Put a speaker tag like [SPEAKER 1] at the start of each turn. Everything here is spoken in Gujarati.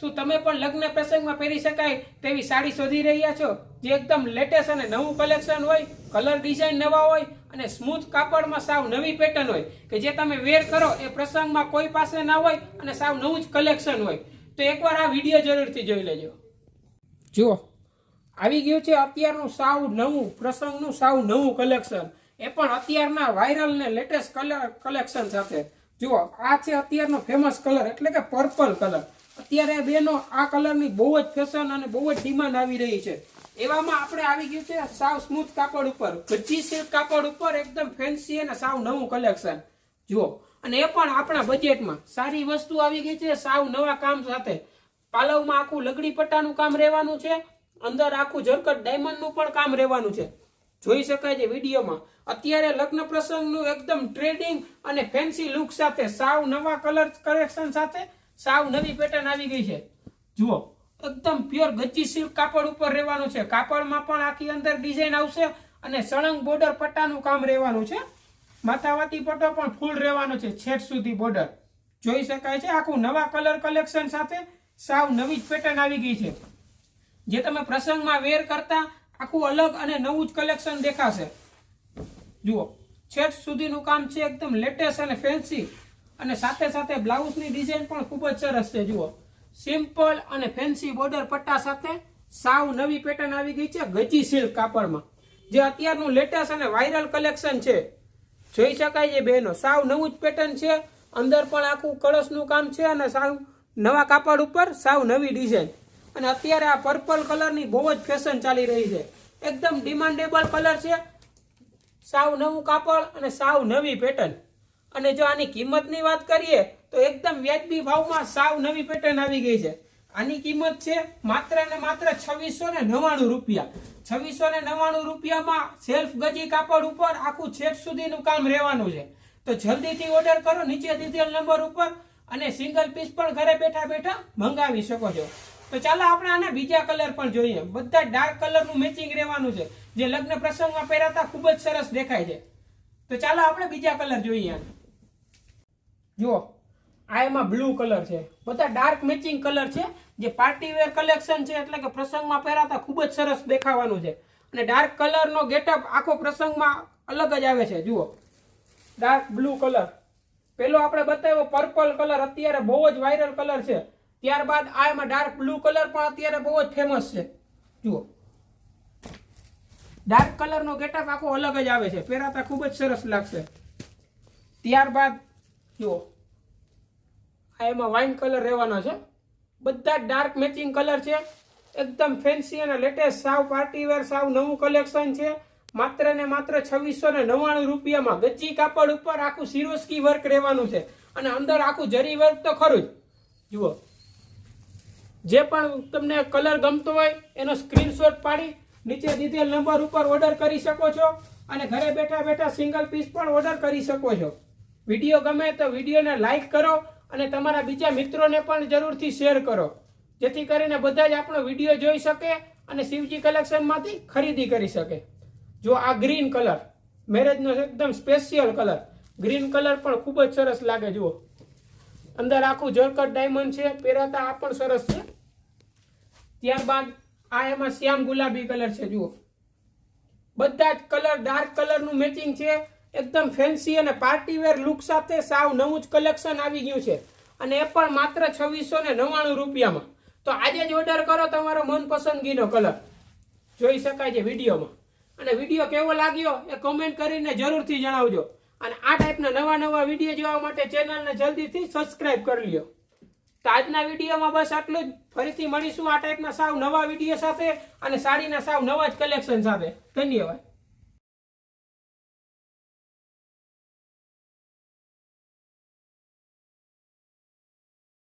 [SPEAKER 1] શું તમે પણ લગ્ન પ્રસંગમાં પહેરી શકાય તેવી સાડી શોધી રહ્યા છો? જે એકદમ લેટેસ્ટ અને નવું કલેક્શન હોય કલર ડિઝાઇન નવા હોય અને સ્મૂથ કાપડમાં સાવ નવી પેટર્ન હોય કે જે તમે વેર કરો એ પ્રસંગમાં કોઈ પાસે ના હોય અને સાવ નવું જ કલેક્શન હોય. તો એકવાર આ વીડિયો જરૂરથી જોઈ લેજો. જુઓ, આવી ગયું છે અત્યારનું સાવ નવું, પ્રસંગનું સાવ નવું કલેક્શન એ પણ અત્યારના વાયરલ ને લેટેસ્ટ કલર કલેક્શન સાથે. જુઓ, આ છે અત્યારનો ફેમસ કલર એટલે કે પર્પલ કલર અત્યારે બેનો આ કલરની બહુ જ ફેશન અને બહુ જ ડિમાન્ડ આવી રહી છે. એવામાં આપણે આવી ગયું છે સાવ સ્મૂથ કાપડ ઉપર. ગચ્ચી સિલ્ક કાપડ ઉપર એકદમ ફેન્સી અને સાવ નવું કલેક્શન જુઓ. અને એ પણ આપણા બજેટમાં સારી વસ્તુ આવી ગઈ છે સાવ નવા કામ સાથે. પાલવમાં આખું લગડી પટ્ટાનું કામ રહેવાનું છે. અંદર આખું જરકટ ડાયમંડનું પણ કામ રહેવાનું છે. જોઈ શકાય છે વિડીયોમાં. અત્યારે લગ્ન પ્રસંગનું એકદમ ટ્રેડિંગ અને ફેન્સી લુક સાથે, સાવ નવા કલર કલેક્શન સાથે સાવ નવી પેટર્ન આવી ગઈ છે. જુઓ, એકદમ પ્યોર ગચ્ચી સિલ્ક કાપડ ઉપર રહેવાનું છે. કાપડમાં પણ આખી અંદર ડિઝાઇન આવશે અને સળંગ બોર્ડર પટ્ટાનું કામ રહેવાનું છે. માથાવાતી પટ્ટો પણ ફૂલ રહેવાનો છે છેટ સુધી બોર્ડર જોઈ શકાય છે, આખું નવા કલર કલેક્શન સાથે સાવ નવી જ પેટર્ન આવી ગઈ છે. જે તમે પ્રસંગમાં વેર કરતા આખું અલગ અને નવું જ કલેક્શન દેખાશે. જુઓ છેટ સુધીનું કામ છે, એકદમ લેટેસ્ટ અને ફેન્સી અને સાથે સાથે બ્લાઉઝની ડિઝાઇન પણ ખૂબ જ સરસ છે, જુઓ. સિમ્પલ અને ફેન્સી બોર્ડર પટ્ટા સાથે સાવ નવી પેટર્ન આવી ગઈ છે ગજી સિલ્ક કાપડમાં. જે અત્યારનું લેટેસ્ટ અને વાયરલ કલેક્શન છે. જોઈ શકાય છે બહેનો, સાવ નવું જ પેટર્ન છે. અંદર પણ આખું કળશનું કામ છે અને સાવ નવા કાપડ ઉપર સાવ નવી ડિઝાઇન. અને અત્યારે આ પર્પલ કલરની બહુ જ ફેશન ચાલી રહી છે. એકદમ ડિમાન્ડેબલ કલર છે. સાવ નવું કાપડ અને સાવ નવી પેટર્ન અને જો આની કિંમતની વાત કરીએ, તો એકદમ વ્યાજબી ભાવમાં સાવ નવી પેટર્ન આવી ગઈ છે. આની કિંમત છે માત્ર ને માત્ર છવ્વીસો ને નવ્વાણું રૂપિયા. છવ્વીસો ને નવ્વાણું રૂપિયામાં સેલ્ફ ગજી કાપડ ઉપર આખું છેક સુધીનું કામ રહેવાનું છે. તો જલ્દીથી ઓર્ડર કરો, નીચે દીધેલ નંબર ઉપર અને સિંગલ પીસ પણ ઘરે બેઠા બેઠા મંગાવી શકો છો. તો ચાલો આપણે આના બીજા કલર પણ જોઈએ. બધા ડાર્ક કલરનું મેચિંગ રહેવાનું છે. જે લગ્ન પ્રસંગમાં પહેરાતા ખૂબ જ સરસ દેખાય છે. તો ચાલો આપણે બીજા કલર જોઈએ જુઓ, આ એમાં બ્લુ કલર છે. બધા ડાર્ક મેચિંગ કલર છે. જે પાર્ટી વેર કલેક્શન છે, એટલે કે પ્રસંગમાં પહેરાતા ખૂબ જ સરસ દેખાવાનું છે. અને ડાર્ક કલરનો ગેટઅપ આખો પ્રસંગમાં અલગ જ આવે છે. જુઓ ડાર્ક બ્લુ કલર પેલો આપણે બતાવ્યો પર્પલ કલર અત્યારે બહુ જ વાયરલ કલર છે. ત્યારબાદ આ એમાં ડાર્ક બ્લુ કલર પણ અત્યારે બહુ જ ફેમસ છે. જુઓ. ડાર્ક કલરનો ગેટઅપ આખો અલગ જ આવે છે. પહેરાતા ખૂબ જ સરસ લાગશે. ત્યારબાદ, જુઓ. આ એમાં વાઇન કલર રહેવાનો છે. બધા ડાર્ક મેચિંગ કલર છે. એકદમ ફેન્સી અને લેટેસ્ટ સાવ પાર્ટી વેર સાવ નવું કલેક્શન છે. માત્ર ને માત્ર છવ્વીસો ને નવ્વાણું રૂપિયામાં ગચ્ચી કાપડ ઉપર આખું સિરોસ્કી વર્ક રહેવાનું છે. અને અંદર આખું જરી વર્ક તો ખરું જ. જુઓ. જે પણ તમને કલર ગમતો હોય, એનો સ્ક્રીનશોટ પાડી નીચે દીધેલ નંબર ઉપર ઓર્ડર કરી શકો છો અને ઘરે બેઠા બેઠા સિંગલ પીસ પણ ઓર્ડર કરી શકો છો. વીડિયો ગમે તો વિડીયોને લાઇક કરો અને તમારા બીજા મિત્રોને પણ જરૂરથી શેર કરો. જેથી કરીને બધા જ આપણો વીડિયો જોઈ શકે અને શિવજી કલેક્શનમાંથી ખરીદી કરી શકે. જો આ ગ્રીન કલર મેરેજનો એકદમ સ્પેશિયલ કલર ગ્રીન કલર પણ ખૂબ જ સરસ લાગે, જુઓ. અંદર આખું જળકટ ડાયમંડ છે, પહેરાતા આ પણ સરસ છે. ત્યારબાદ આ એમાં શ્યામ ગુલાબી કલર છે, જુઓ. બધા જ કલર ડાર્ક કલરનું મેચિંગ છે. એકદમ ફેન્સી અને પાર્ટી વેર લુક સાથે સાવ નવું જ કલેક્શન આવી ગયું છે. અને એ પણ માત્ર છવ્વીસો ને નવ્વાણું રૂપિયામાં. તો આજે જ ઓર્ડર કરો તમારો મનપસંદગીનો કલર. જોઈ શકાય છે વિડીયોમાં. અને વીડિયો કેવો લાગ્યો એ કોમેન્ટ કરીને જરૂરથી જણાવજો. અને આ ટાઈપના નવા નવા વીડિયો જોવા માટે ચેનલને જલ્દીથી સબસ્ક્રાઈબ કરી લ્યો. તો આજના વિડીયોમાં બસ આટલું જ. ફરીથી મળીશું આ ટાઈપના સાવ નવા વીડિયો સાથે અને સાડીના સાવ નવા જ કલેક્શન સાથે ધન્યવાદ.